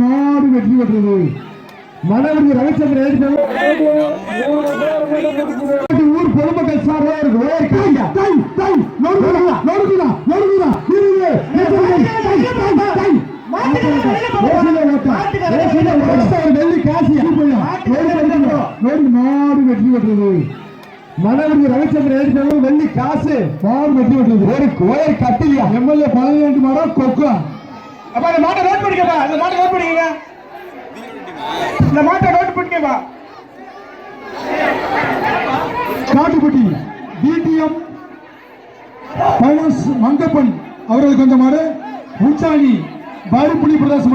மாடு வெற்றி பெற்றது. மனவருக்கு ரவிச்சந்திரன் ஊர் பொதுமக்கள் சார்பாக மாடு வெற்றி பெற்றது. மனவருக்கு ரவிச்சந்திரன் ஏற்கனவே வெள்ளி காசு. மாடு வெற்றி பெற்றது ஒரு கோயில் கட்டிலியா? எம்எல்ஏ பதினெட்டு மரம் கொக்கா. அப்ப இந்த மாட்டை நோட் பண்ணிக்கப்பா இந்த மாட்டை நோட் பண்ணிக்கங்க. இந்த மாட்டை நோட் பண்ணிக்கப்பா காட்டுப்பட்டி டிடிஎம் பைனான்ஸ் மங்கப்பன் அவர்களுக்கு வந்த மாடு. உச்சாணி பாரிப்புலி பிரதேசம்